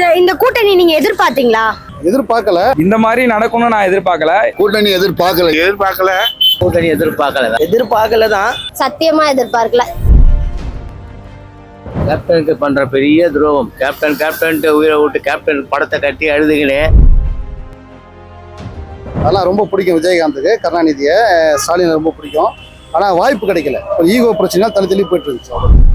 இந்த இந்த கூட்டணி நீங்க எதிர்பார்த்தீங்களா? எதிர்பார்க்கல. இந்த மாதிரி நடக்கும்னு நான் எதிர்பார்க்கல. கூட்டணி எதிர்பார்க்கல. எதிர்பார்க்கல. கூட்டணி எதிர்பார்க்கல எதிர்பார்க்கல தான் சத்தியமா எதிர்பார்க்கல. கேப்டனுக்கு பண்ற பெரிய துரோகம். கேப்டன் கேப்டன் உயிரை விட்டு கேப்டன் படத்தை கட்டி அழுதுகினே. அதெல்லாம் ரொம்ப பிடிக்கும் விஜயகாந்துக்கு கருணாநிதியை. ஸ்டாலினை ரொம்ப பிடிக்கும். ஆனால் வாய்ப்பு கிடைக்கல. ஈகோ பிரச்சனை தள்ளி தள்ளி போயிட்டு இருந்துச்சு.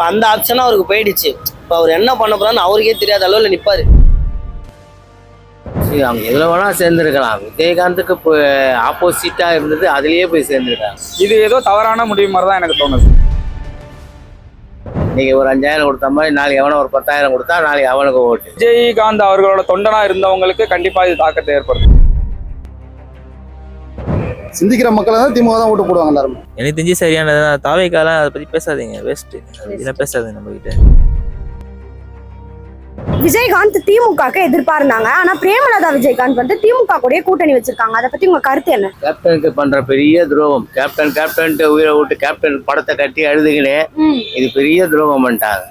இப்போ அந்த ஆப்ஷன் அவருக்கு போயிடுச்சு. இப்போ அவர் என்ன பண்ண போறான்னு அவருக்கே தெரியாத அளவில் நிப்பாரு. சரி, அவங்க எதுல வேணா சேர்ந்துருக்கலாம். விஜயகாந்துக்கு இப்போ ஆப்போசிட்டா இருந்தது அதுலயே போய் சேர்ந்துருக்காங்க இது ஏதோ தவறான முடிவு மாதிரி தான் எனக்கு தோணுது. இன்னைக்கு ஒரு அஞ்சாயிரம் கொடுத்த மாதிரி நாளைக்கு எவனோ ஒரு பத்தாயிரம் கொடுத்தா நாளைக்கு அவனுக்கு ஓட்டு. விஜயகாந்த் அவர்களோட தொண்டனா இருந்தவங்களுக்கு கண்டிப்பா இது தாக்கத்தை ஏற்படுத்தும். சிந்திக்கிற மக்களை தான் திமுக தான் ஓட்டு போடுவாங்க எல்லாருமே. எனக்கு தெரிஞ்சு சரியானது தான் தாவைக்காலாம் அதை பத்தி பேசாதீங்க வேஸ்ட் இதெல்லாம் பேசாதீங்க நம்ம கிட்ட விஜயகாந்த் திமுகக்கு எதிர்பார்ந்தாங்க. ஆனா பிரேமலதா விஜயகாந்த் வந்து திமுக கூடயே கூட்டணி வச்சிருக்காங்க. அதை பத்தி உங்க கருத்து என்ன? கேப்டனுக்கு பண்ற பெரிய துரோகம். கேப்டன் கேப்டன் உயிரை விட்டு கேப்டன் படத்தை கட்டி அழுதுகினே இது பெரிய துரோகம் பண்ணிட்டாங்க.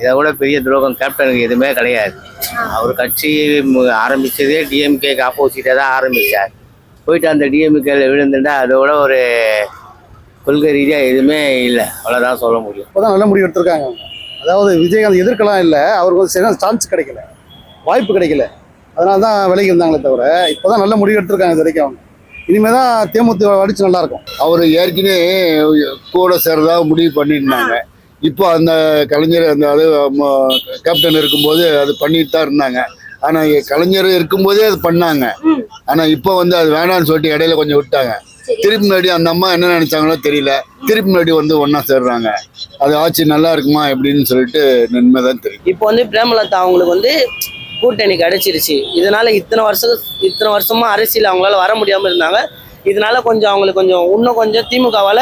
இதை விட பெரிய துரோகம் கேப்டனுக்கு எதுவுமே கிடையாது. அவர் கட்சி ஆரம்பிச்சதே டிஎம்கேக்கு ஆப்போசிட்டாக தான் ஆரம்பிச்சார். போயிட்டு அந்த டிஎம்கேல விழுந்துட்டா அதோட ஒரு கொள்கை ரீதியாக எதுவுமே இல்லை. அவ்வளோதான் சொல்ல முடியும். இப்போ தான் நல்ல முடிவு எடுத்திருக்காங்க. அவங்க. அதாவது விஜயகாந்த் எதிர்க்கலாம் இல்லை. அவருக்கு ஒரு சரியான சான்ஸ் கிடைக்கல. வாய்ப்பு கிடைக்கல. அதனால தான் விலகி இருந்தாங்களே தவிர இப்போ தான் நல்ல முடிவு எடுத்திருக்காங்க இது வரைக்கும் அவங்க. இனிமேல் தான் தேமுதிக அடிச்சு நல்லா இருக்கும். அவர் ஏற்கனவே கூட சேர்றதா முடிவு பண்ணியிருந்தாங்க. இப்போ அந்த கலைஞர் அந்த அது கேப்டன் இருக்கும்போது அது பண்ணிட்டு தான் இருந்தாங்க. ஆனா கலைஞர் இருக்கும்போதே அது பண்ணாங்க. ஆனா இப்போ வந்து அது வேணாம்னு சொல்லிட்டு இடையில கொஞ்சம் விட்டாங்க. திருப்பி முன்னாடி அந்த அம்மா என்ன நினைச்சாங்களோ தெரியல. திருப்பி முன்னாடி வந்து ஒண்ணா சேர்றாங்க. அது ஆட்சி நல்லா இருக்குமா எப்படின்னு சொல்லிட்டு நன்மை தான் தெரியும். இப்போ வந்து பிரேமலதா அவங்களுக்கு வந்து கூட்டணி கிடைச்சிருச்சு. இதனால இத்தனை வருஷம் இத்தனை வருஷமா அரசியல் அவங்களால வர முடியாம இருந்தாங்க. இதனால கொஞ்சம் அவங்களுக்கு கொஞ்சம் இன்னும் கொஞ்சம் திமுகவால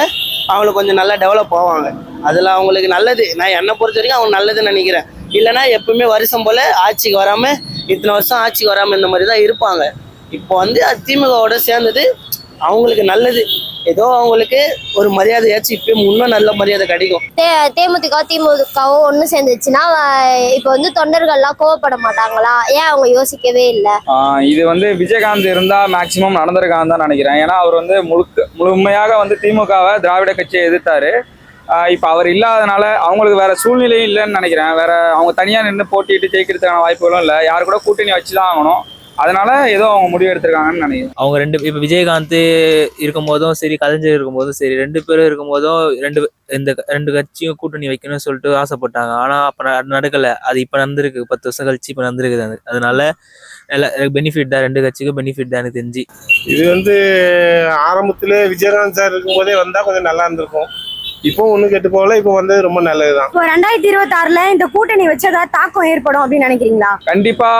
அவங்களுக்கு கொஞ்சம் நல்லா டெவலப் ஆவாங்க. அதுல அவங்களுக்கு நல்லது. நான் என்னை பொறுத்த வரைக்கும் அவங்க நல்லதுன்னு நினைக்கிறேன். இல்லைன்னா எப்பவுமே வருஷம் போல ஆட்சிக்கு வராம இத்தனை வருஷம் ஆட்சிக்கு வராம இந்த மாதிரி தான் இருப்பாங்க. இப்போ வந்து அது திமுகவோட சேர்ந்தது அவங்களுக்கு நல்லது. ஏதோ அவங்களுக்கு ஒரு மரியாதையாச்சும் இப்பயும் இன்னும் நல்ல மரியாதை கிடைக்கும். தே தேமுதிக திமுகவும் ஒன்று சேர்ந்துச்சுன்னா இப்போ வந்து தொண்டர்கள்லாம் கோவப்பட மாட்டாங்களா? ஏன் அவங்க யோசிக்கவே இல்லை? இது வந்து விஜயகாந்த் இருந்தா மேக்சிமம் நடந்திருக்கான்னு தான் நினைக்கிறேன். ஏன்னா அவர் வந்து முழுக்க முழுமையாக வந்து திமுகவை திராவிட கட்சியை எதிர்த்தாரு. இப்ப அவர் இல்லாதனால அவங்களுக்கு வேற சூழ்நிலையும் இல்லைன்னு நினைக்கிறேன். வேற அவங்க தனியா நின்று போட்டிட்டு ஜெயிக்கிறதுக்கான வாய்ப்புகளும் இல்லை. யார் கூட கூட்டணி வச்சுதான் ஆகணும். அதனால ஏதோ அவங்க முடிவு எடுத்திருக்காங்கன்னு நினைக்கிறேன். அவங்க ரெண்டு இப்போ விஜயகாந்த் இருக்கும்போதும் சரி கலைஞர் இருக்கும்போதும் சரி ரெண்டு பேரும் இருக்கும்போதும் ரெண்டு இந்த ரெண்டு கட்சியும் கூட்டணி வைக்கணும்னு சொல்லிட்டு ஆசைப்பட்டாங்க. ஆனா அப்ப நடக்கல. அது இப்ப நடந்திருக்கு. பத்து வருஷம் கழிச்சு இப்ப நடந்திருக்குது அது. அதனால பெனிஃபிட் தான். ரெண்டு கட்சிக்கும் பெனிஃபிட் தான் எனக்கு தெரிஞ்சு. இது வந்து ஆரம்பத்திலே விஜயகாந்த் சார் இருக்கும்போதே வந்தா கொஞ்சம் நல்லா இருந்திருக்கும். இப்போ ஒன்றும் கெட்டு போகல இப்போ வந்தது ரொம்ப நல்லதுதான். இப்போ ரெண்டாயிரத்தி இருபத்தி ஆறுல இந்த கூட்டணி வச்சதா தாக்கம் ஏற்படும் அப்படின்னு நினைக்கிறீங்களா? கண்டிப்பா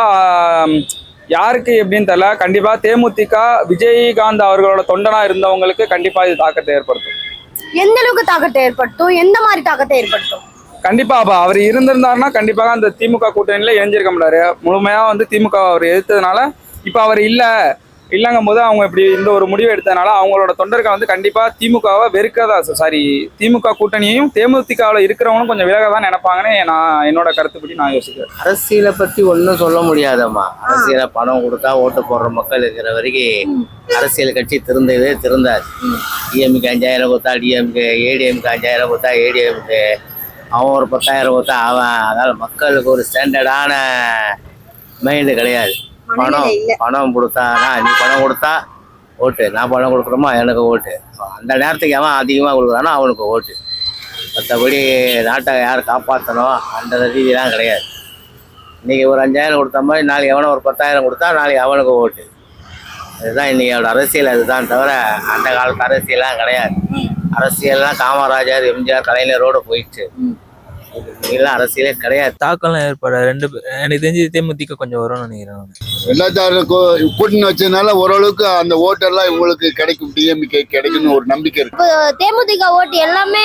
யாருக்கு எப்படின்னு தெரியல. கண்டிப்பா தேமுதிக விஜயகாந்த் அவர்களோட தொண்டனா இருந்தவங்களுக்கு கண்டிப்பா இது தாக்கத்தை ஏற்படுத்தும். எந்த அளவுக்கு தாக்கத்தை ஏற்படுத்தும்? எந்த மாதிரி தாக்கத்தை ஏற்படுத்தும்? கண்டிப்பா அப்ப அவர் இருந்திருந்தாருன்னா கண்டிப்பாக அந்த திமுக கூட்டணியில இணைஞ்சிருக்க மாட்டாரு முழுமையா வந்து திமுக அவர் எதிர்த்ததுனால இப்ப அவர் இல்ல. இல்லங்கும் போது அவங்க இப்படி இந்த ஒரு முடிவு எடுத்ததுனால அவங்களோட தொண்டர்கள் வந்து கண்டிப்பா திமுகவை வெறுக்கதா சாரி திமுக கூட்டணியையும் தேமுதிகவில் இருக்கிறவங்களும் கொஞ்சம் விலக தான் நினைப்பாங்கன்னு நான் என்னோட கருத்துப்படி நான் யோசிக்கிறேன். அரசியலை பத்தி ஒன்றும் சொல்ல முடியாதம்மா. அரசியலை பணம் கொடுத்தா ஓட்டு போடுற மக்கள் இருக்கிற வரைக்கும் அரசியல் கட்சி திருந்தவே திருந்தாது. டிஎம்கே அஞ்சாயிரம் கொடுத்தா டிஎம்கே ஏடிஎம்கே அஞ்சாயிரம் கொடுத்தா ஏடிஎம்கே அவன் ஒரு பத்தாயிரம் கொடுத்தா அவன். அதனால மக்களுக்கு ஒரு ஸ்டாண்டர்டான மைண்டு கிடையாது. பணம் பணம் கொடுத்தானா நீ பணம் கொடுத்தா ஓட்டு. நான் பணம் கொடுக்குறோமோ எனக்கு ஓட்டு. அந்த நேரத்துக்கு அவன் அதிகமாக கொடுக்குறானோ அவனுக்கு ஓட்டு. மற்றபடி நாட்டை யார் காப்பாற்றணும் அந்த ரீதியெலாம் கிடையாது. இன்னைக்கு ஒரு அஞ்சாயிரம் கொடுத்த மாதிரி நாளைக்கு எவனோ ஒரு பத்தாயிரம் கொடுத்தா நாளைக்கு அவனுக்கு ஓட்டு. இதுதான் இன்னையோட அரசியல் அதுதான் தவிர அந்த காலத்து அரசியல்லாம் கிடையாது. அரசியல்லாம் காமராஜர் எம்ஜிஆர் கலைஞரோட போயிடுச்சு. இதெல்லாம் அரசியலே கிடையாது. தாக்கம்லாம் ஏற்பட ரெண்டு எனக்கு தெரிஞ்சு தேமுதிக கொஞ்சம் வரும்னு நினைக்கிறேன் நான். ரெண்டாயிரத்தி கூட்டணி வச்சதுனால ஓரளவுக்கு அந்த ஓட்டெல்லாம் இவங்களுக்கு கிடைக்கும். டிஎம்கே கிடைக்கும்னு ஒரு நம்பிக்கை இருக்கு. இப்போ தேமுதிக ஓட்டு எல்லாமே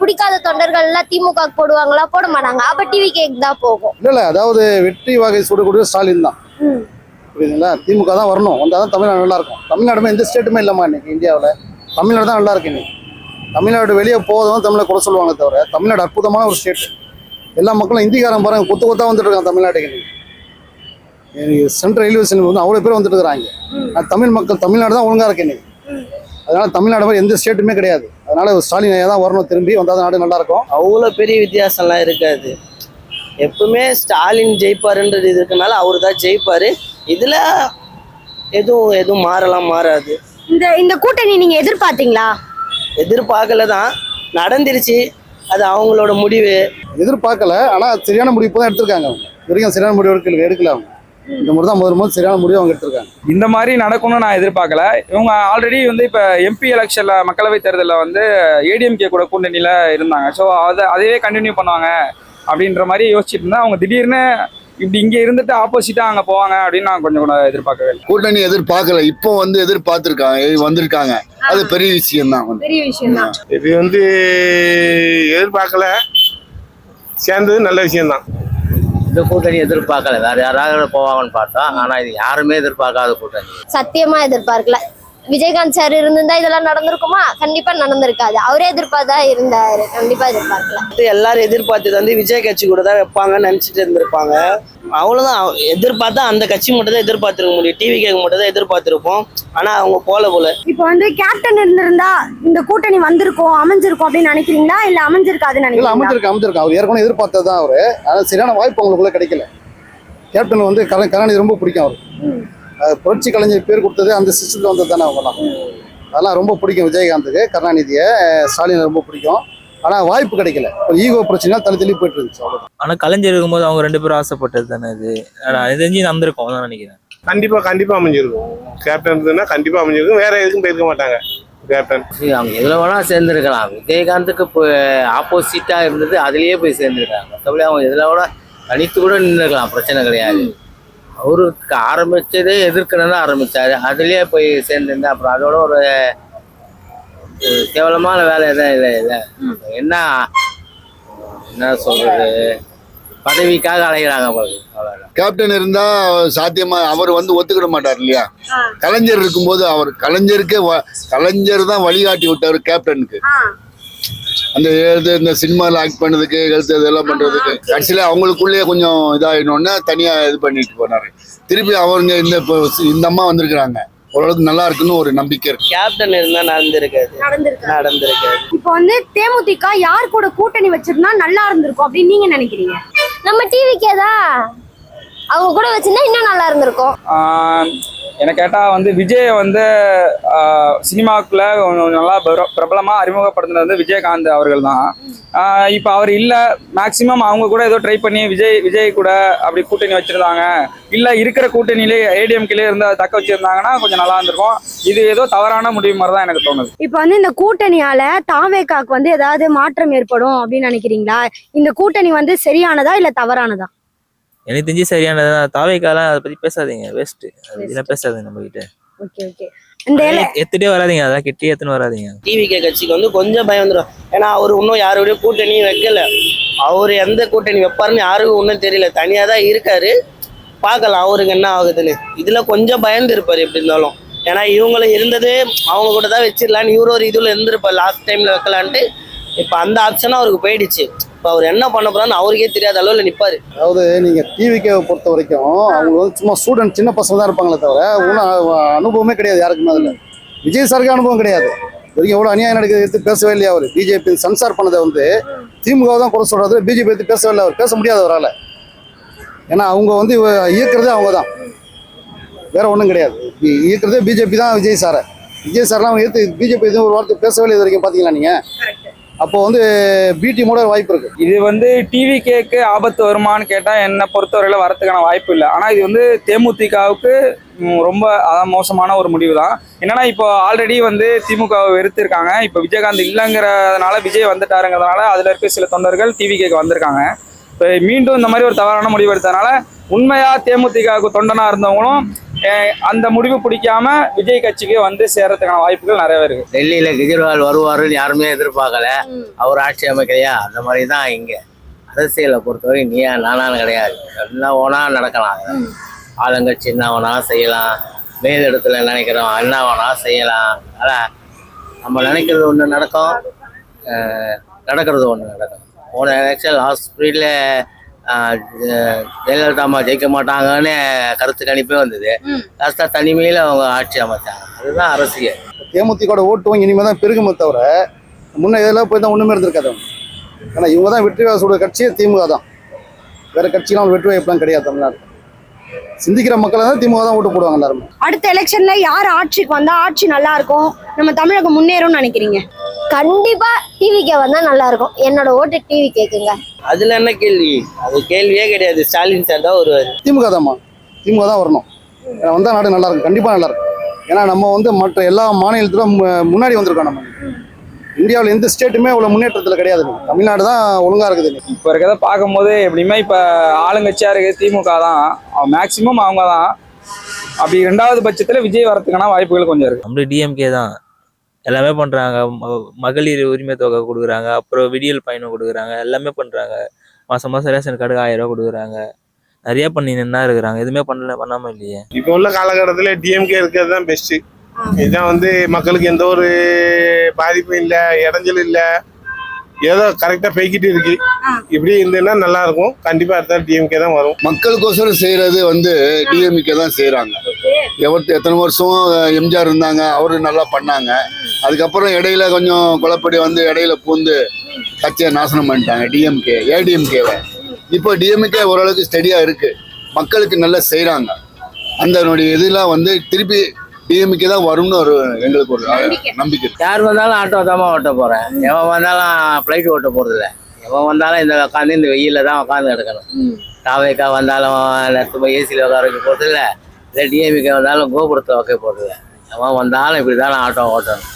பிடிக்காத தொண்டர்கள் எல்லாம் திமுக போடுவாங்களா? போட மாட்டாங்க. அப்ப டிவி கேக் தான் போகும். இல்லை அதாவது வெற்றி வகை சூடக்கூடிய ஸ்டாலின் தான். புரியுதுங்களா? திமுக தான் வரணும். வந்தால் தான் தமிழ்நாடு நல்லா இருக்கும். தமிழ்நாடுமே எந்த ஸ்டேட்டுமே இல்லைம்மா இன்னைக்கு இந்தியாவில். தமிழ்நாடு தான் நல்லா இருக்கு இன்னைக்கு. தமிழ்நாடு வெளியே போதும் தமிழை குறை சொல்லுவாங்க தவிர தமிழ்நாடு அற்புதமான ஒரு ஸ்டேட் எல்லா மக்களும் ஹிந்திக்காரன் பாருங்க கொத்து கொத்தா வந்துட்டு இருக்கான் தமிழ்நாட்டுக்கு. இன்னைக்கு சென்ட்ரல் ரயில்வே ஸ்டேஷன் வந்து அவ்வளோ பேர் வந்துட்டு இருக்கிறாங்க. நான் தமிழ் மக்கள் தமிழ்நாடு தான் ஒழுங்கா இருக்கு இன்னைக்கு. அதனால தமிழ்நாடு மாதிரி எந்த ஸ்டேட்டுமே கிடையாது. அதனால ஸ்டாலின் தான் வரணும் திரும்பி வந்தால் நாடு நல்லா இருக்கும். அவ்வளோ பெரிய வித்தியாசம்லாம் இருக்காது. எப்பவுமே ஸ்டாலின் ஜெயிப்பாருன்றது இது இருக்கனால அவர் தான் ஜெயிப்பாரு. இதில் எதுவும் எதுவும் மாறலாம் மாறாது. இந்த இந்த கூட்டணி நீங்க எதிர்பார்த்தீங்களா? எதிர்பார்க்கல தான் நடந்துருச்சு. அது அவங்களோட முடிவு. எதிர்பார்க்கல. ஆனால் சரியான முடிவு தான் எடுத்திருக்காங்க அவங்க. வரைக்கும் சரியான முடிவு எடுக்கல எடுக்கல அவங்க. இந்த முறை தான் முதல் முதல் சரியான முடிவு அவங்க எடுத்திருக்காங்க. இந்த மாதிரி நடக்கும்னு நான் எதிர்பார்க்கல. இவங்க ஆல்ரெடி வந்து இப்போ எம்பி எலெக்ஷன்ல மக்களவை தேர்தலில் வந்து ஏடிஎம்கே கூட கூட்டணியில இருந்தாங்க. ஸோ அதை அதையே கண்டினியூ பண்ணுவாங்க அப்படின்ற மாதிரி யோசிச்சுட்டு இருந்தா அவங்க திடீர்னு இப்படி இங்கே இருந்துட்டு ஆப்போசிட்டாக அங்கே போவாங்க அப்படின்னு நான் கொஞ்சம் கூட எதிர்பார்க்கவே இல்லை. கூட்டணி எதிர்பார்க்கல. இப்போ வந்து எதிர்பார்த்துருக்காங்க. வந்திருக்காங்க. அது பெரிய விஷயம் தான். பெரிய விஷயம் தான். இது வந்து எதிர்பார்க்கல. சேர்ந்தது நல்ல விஷயம்தான் இந்த கூட்டணி எதிர்பார்க்கல. வேற யாராவது போவாங்கன்னு பார்த்தா ஆனா இது யாருமே எதிர்பார்க்காத கூட்டணி. சத்தியமா எதிர்பார்க்கல. விஜயகாந்த் சார் இருந்திருந்தா இதெல்லாம் நடந்திருக்குமா? கண்டிப்பா நடந்திருக்காது. அவரே எதிர்பார்த்தா இருந்தாரு. கண்டிப்பா எதிர்பார்க்கல வந்து எல்லாரும் எதிர்பார்த்தது வந்து விஜய் கட்சி கூட தான் வைப்பாங்கன்னு நினச்சிட்டு இருந்திருப்பாங்க. அவ்வளோதான் எதிர்பார்த்தா அந்த கட்சி மட்டும் தான் எதிர்பார்த்துருக்க முடியும். டிவி கேட்க மட்டும் தான் எதிர்பார்த்துருப்போம். ஆனால் அவங்க போல போல. இப்போ வந்து கேப்டன் இருந்திருந்தா இந்த கூட்டணி வந்திருக்கும் அமைஞ்சிருக்கும் அப்படின்னு நினைக்கிறீங்களா? இல்ல அமைஞ்சிருக்காதுன்னு இல்லை நினைக்கிறீங்களா? அமைஞ்சிருக்கு அமைஞ்சிருக்கு. அவர் ஏற்கனவே எதிர்பார்த்தது தான் அவர். ஆனால் சரியான வாய்ப்பு அவங்களுக்குள்ள கிடைக்கல. கேப்டன் வந்து கலை கருணாநிதி ரொம்ப பிடிக்கும் அவர் புரட்சி கலைஞர் பேர் கொடுத்தது அந்த சிஸ்டத்தில் வந்தது தானே அவங்கலாம் அதெல்லாம் ரொம்ப பிடிக்கும் விஜயகாந்துக்கு கருணாநிதியை ஸ்டாலினை ரொம்ப பிடிக்கும். ஆனால் வாய்ப்பு கிடைக்கல. ஒரு ஈகோ பிரச்சனை தள்ளி தள்ளி போயிட்டு இருந்துச்சு அவ்வளோ ஆனா கலைஞர் இருக்கும்போது அவங்க ரெண்டு பேரும் ஆசைப்பட்டது தானே இது? இது தெரிஞ்சு நடந்திருக்கும் தான் நினைக்கிறேன். கண்டிப்பா கண்டிப்பா அமைஞ்சிருக்கும். கேப்டன் இருந்ததுன்னா கண்டிப்பா அமைஞ்சிருக்கும். வேற எதுக்கும் போயிருக்க மாட்டாங்க கேப்டன் அவங்க எதுல வேணா சேர்ந்துருக்கலாம். விஜயகாந்துக்கு இப்போ ஆப்போசிட்டா இருந்தது அதுலயே போய் சேர்ந்துருக்காங்க. மற்றபடி அவங்க எதுல கூட தனித்து கூட நின்றுக்கலாம் பிரச்சனை கிடையாது. அவருக்கு ஆரம்பிச்சதே எதிர்க்கணும் தான் ஆரம்பிச்சாரு. அதுலயே போய் சேர்ந்துருந்தா அப்புறம் அதோட ஒரு கேவலமான வேலை எதுவும் இல்லை இல்லை. என்ன என்ன சொல்றது? பதவிக்காக அலைகிறாங்க பாருங்க அவ்வளவுதான். கேப்டன் இருந்தா சாத்தியமா அவர் வந்து ஒத்துக்கிட மாட்டார் இல்லையா? கலைஞர் இருக்கும்போது அவர் கலைஞருக்கே வ- கலைஞர் தான் வழிகாட்டி விட்டாரு கேப்டனுக்கு. அந்த எழுது இந்த சினிமாவில் ஆக்ட் பண்ணதுக்கு எழுத்து இதெல்லாம் பண்றதுக்கு கடைசியில அவங்களுக்குள்ளேயே கொஞ்சம் இதாயிடணும்னா தனியா இது பண்ணிட்டு போனாரு. திருப்பி அவங்க இந்த இப்போ இந்த அம்மா வந்திருக்கிறாங்க. ஓரளவுக்கு நல்லா இருக்குன்னு ஒரு நம்பிக்கை இருக்கு. கேப்டன் இருந்தால் நடந்திருக்காது. நடந்திருக்கு நடந்திருக்காது. இப்போ வந்து தேமுதிக யார் கூட கூட்டணி வச்சிருந்தா நல்லா இருந்திருக்கும் அப்படின்னு நீங்க நினைக்கிறீங்க? நம்ம டிவிக்கே தான் அவங்க கூட வச்சிருந்தா இன்னும் நல்லா இருந்திருக்கும். என்னை கேட்டால் வந்து விஜய் வந்து சினிமாவுக்குள்ள கொஞ்சம் நல்லா பிரபலமாக பிரபலமா அறிமுகப்படுத்தினது வந்து விஜயகாந்த் அவர்கள் தான் இப்போ அவர் இல்லை மேக்சிமம் அவங்க கூட ஏதோ ட்ரை பண்ணி விஜய் விஜய் கூட அப்படி கூட்டணி வச்சிருந்தாங்க. இல்லை இருக்கிற கூட்டணியிலே ஏடிஎம்கிலே இருந்து அதை தக்க வச்சிருந்தாங்கன்னா கொஞ்சம் நல்லா இருந்திருக்கும். இது ஏதோ தவறான முடிவு மாதிரி தான் எனக்கு தோணுது. இப்போ வந்து இந்த கூட்டணியால தாவேக்காக்கு வந்து ஏதாவது மாற்றம் ஏற்படும் அப்படின்னு நினைக்கிறீங்களா? இந்த கூட்டணி வந்து சரியானதா இல்ல தவறானதா? எனக்கு தெரிஞ்சு சரியானது தாவைக்காலாம் அதை பத்தி பேசாதீங்க வேஸ்ட் அது இதெல்லாம் பேசாதீங்க நம்ம கிட்ட ஓகே ஓகே எத்துட்டே வராதீங்க அதான் கிட்டே எத்துன்னு வராதீங்க. டிவிகே கட்சிக்கு வந்து கொஞ்சம் பயம் வந்துடும் ஏன்னா அவர் இன்னும் யாரோடய கூட்டணியும் வைக்கல. அவர் எந்த கூட்டணி வைப்பாருன்னு யாருக்கும் ஒன்றும் தெரியல. தனியாக தான் இருக்காரு. பார்க்கலாம் அவருக்கு என்ன ஆகுதுன்னு. இதில் கொஞ்சம் பயந்து இருப்பார் எப்படி இருந்தாலும். ஏன்னா இவங்களும் இருந்தது அவங்க கூட தான் வச்சிடலான்னு இவரு ஒரு இதில் இருந்திருப்பார். லாஸ்ட் டைமில் வைக்கலான்ட்டு. இப்போ அந்த ஆப்ஷனும் அவருக்கு போயிடுச்சு. இப்போ அவர் என்ன பண்ண போறான்னு அவருக்கே தெரியாத அளவில் நிற்பார் அதாவது நீங்கள் டிவிக்கே பொறுத்த வரைக்கும் அவங்க வந்து சும்மா ஸ்டூடெண்ட் சின்ன பசங்க தான் இருப்பாங்களே தவிர ஒன்றும் அனுபவமே கிடையாது யாருக்குமே அதில். விஜய் சாருக்கு அனுபவம் கிடையாது. இது வரைக்கும் எவ்வளோ அநியாயம் நடக்குது எடுத்து பேசவே இல்லையா அவர்? பிஜேபி சன்சார் பண்ணதை வந்து திமுக தான் குறை சொல்கிறது பிஜேபி எடுத்து பேசவே இல்லை அவர். பேச முடியாது அவரால். ஏன்னா அவங்க வந்து இயக்கிறதே அவங்க தான். வேற ஒன்றும் கிடையாது. இயக்கிறதே பிஜேபி தான் விஜய் சாரை விஜய் சார்லாம் அவங்க எடுத்து பிஜேபி எதுவும் ஒரு வார்த்தை பேசவே இல்லை இது வரைக்கும் பார்த்தீங்களா நீங்கள் அப்போ வந்து பிடி மூட வாய்ப்பு இருக்கு. இது வந்து டிவி கேக்கு ஆபத்து வருமான்னு கேட்டால் என்னை பொறுத்தவரையில் வரதுக்கான வாய்ப்பு இல்லை. ஆனால் இது வந்து தேமுதிகவுக்கு ரொம்ப அதான் மோசமான ஒரு முடிவு தான் என்னன்னா இப்போ ஆல்ரெடி வந்து திமுகவை வெறுத்திருக்காங்க. இப்போ விஜயகாந்த் இல்லைங்கிறதுனால விஜய் வந்துட்டாருங்கிறதுனால அதில் இருக்க சில தொண்டர்கள் டிவி கேக்கு வந்திருக்காங்க. இப்போ மீண்டும் இந்த மாதிரி ஒரு தவறான முடிவு எடுத்ததுனால உண்மையா தேமுதிகவுக்கு தொண்டனா இருந்தவங்களும் அந்த முடிவு பிடிக்காம விஜய் கட்சிக்கு வந்து சேர்றதுக்கான வாய்ப்புகள் நிறையவே இருக்கு. டெல்லியில கெஜ்ரிவால் வருவாருன்னு யாருமே எதிர்பார்க்கல. அவர் ஆட்சி அமைக்கலையா? அந்த மாதிரி தான் இங்க. அரசியலை பொறுத்தவரை நீயா நானான்னு கிடையாது. என்ன வேணா நடக்கலாம். ஆளுங்கட்சி என்ன வேணா செய்யலாம். மேலிடத்துல நினைக்கிறோம். என்ன வேணா செய்யலாம். அதனால் நம்ம நினைக்கிறது ஒன்று நடக்கும். நடக்கிறது ஒன்று நடக்கும். போன எலெக்ஷன் லாஸ்ட் ஸ்பீடில் ஜெயலலிதா அம்மா ஜெயிக்க மாட்டாங்கன்னு கருத்து கணிப்பே வந்தது. ம். லாஸ்ட்டாக தனிமையில் அவங்க ஆட்சி அமைச்சாங்க. அதுதான் அரசியல். தேமுதிகோட ஓட்டு வங்கி இனிமேல் தான் பெருகுமே தவிர முன்ன இதெல்லாம் போய் தான் ஒன்றுமே இருந்திருக்காது அவங்க. ஏன்னா இவங்க தான் வெற்றி வாசோட கட்சியே திமுக தான். வேற கட்சியெல்லாம் வெற்றி வாய்ப்புலாம் கிடையாது தமிழ்நாடு சிந்திக்கிற மக்களை தான் திமுக தான் ஓட்டு போடுவாங்க எல்லாருமே. அடுத்த எலெக்ஷன்ல யார் ஆட்சிக்கு வந்தா ஆட்சி நல்லா இருக்கும்? நம்ம தமிழகம் முன்னேறும்னு நினைக்கிறீங்க? கண்டிப்பா டிவிக்கே வந்தா நல்லா இருக்கும் என்னோட ஓட்டு டிவி கேக்குங்க அதுல என்ன கேள்வி? அது கேள்வியே கிடையாது. ஸ்டாலின் சார் தான் வருவார். திமுக தான்மா திமுக தான் வரணும். ஏன்னா வந்தால் நாடு நல்லா இருக்கும் கண்டிப்பாக நல்லா இருக்கும் ஏன்னா நம்ம வந்து மற்ற எல்லா மாநிலத்திலும் மு- முன்னாடி வந்திருக்கோம் நம்ம. இந்தியாவில் எந்த ஸ்டேட்டுமே அவ்வளோ முன்னேற்றத்தில் கிடையாது. தமிழ்நாடு தான் ஒழுங்காக இருக்குது இப்போ இருக்கிறத பார்க்கும்போது எப்படியுமே இப்போ ஆளுங்கட்சியாக இருக்குது திமுக தான். மேக்சிமம் அவங்க தான். அப்படி ரெண்டாவது பட்சத்தில் விஜய் வரதுக்கான வாய்ப்புகள் கொஞ்சம் இருக்குது நம்மளுக்கு டிஎம்கே தான். எல்லாமே பண்றாங்க. ம- மகளிர் உரிமை தொகை கொடுக்குறாங்க. அப்புறம் விடியல் பயணம் கொடுக்குறாங்க. எல்லாமே பண்றாங்க. மாசம் மாசம் ரேஷன் கார்டுக்கு ஆயிரம் ரூபாய் கொடுக்குறாங்க. நிறைய பண்ணின்னு தான் இருக்கிறாங்க. எதுவுமே பண்ணல பண்ணாம இல்லையே. இப்போ உள்ள காலகட்டத்தில் டிஎம்கே இருக்கிறது தான் பெஸ்ட்டு இதுதான் வந்து மக்களுக்கு எந்த ஒரு பாதிப்பும் இல்லை இடைஞ்சல் இல்லை. ஏதோ கரெக்டாக போய்கிட்டு இருக்கு. இப்படி இருந்ததுன்னா நல்லா இருக்கும். கண்டிப்பாக அடுத்த டிஎம்கே தான் வரும். மக்களுக்கோசரம் செய்யறது வந்து டிஎம்கே தான் செய்றாங்க. எவ்வளோ எத்தனை வருஷம் எம்ஜிஆர் இருந்தாங்க. அவரு நல்லா பண்ணாங்க. அதுக்கப்புறம் இடையில கொஞ்சம் குழப்படி வந்து இடையில பூந்து கட்சியை நாசனம் பண்ணிட்டாங்க. டிஎம்கே ஏடிஎம்கேவை இப்போ டிஎம்கே ஓரளவுக்கு ஸ்டெடியா இருக்கு. மக்களுக்கு நல்லா செய்றாங்க. அந்த இதெல்லாம் வந்து திருப்பி டிஎம்கே தான் வரும்னு ஒரு எங்களுக்கு ஒரு நம்பிக்கை. இருக்கு. யார் வந்தாலும் ஆட்டோ தாம்மா ஓட்ட போகிறேன் எவன் வந்தாலும் ஃப்ளைட் ஓட்ட போகிறதில்ல எவன் வந்தாலும் இந்த உட்காந்து இந்த வெயிலில் தான் உட்காந்து கிடக்கணும். காவேக்கா வந்தாலும் சும்மா ஏசியில் உட்கார வைக்க போகிறதில்ல இல்லை டிஎம்கே வந்தாலும் கோபுரத்தில் வைக்க போகிறதில்ல எவன் வந்தாலும் இப்படி தான் ஆட்டோ ஓட்டணும்.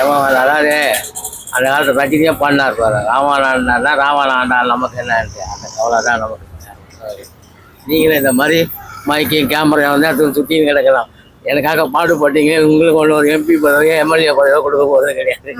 எவன் அதாவது அந்த காலத்தில் ரஜினியே பண்ணார் பாரு. ராமாயணா தான் ராவண நமக்கு என்ன இருக்குது அந்த கவலை தான் நமக்கு நீங்களும் இந்த மாதிரி மைக்கையும் கேமரா வந்து அது சுற்றியும் கிடக்கலாம் எனக்காக பாடுபட்டீங்க உங்களுக்கு ஒன்று ஒரு எம்பி பதவியோ எம்எல்ஏ பதவியோ கொடுக்க போகிறது கிடையாது.